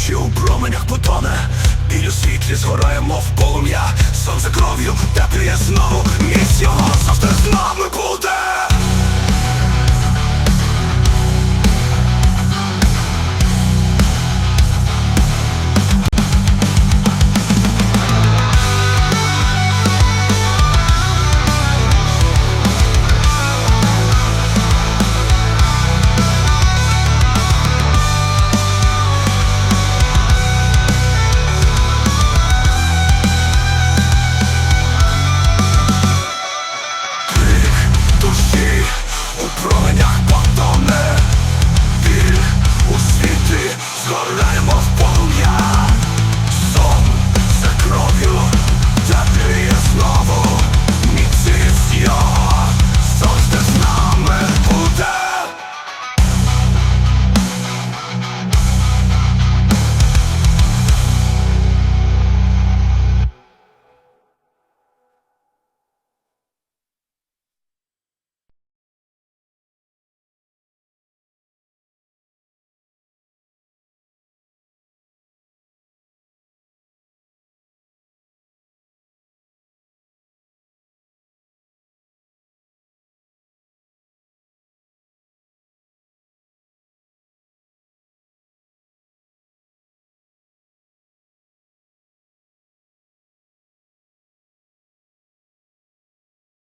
душі у променях потоне, біль у світлі згорає, мов полум'я. Сонце кров'ю теплює знову, місію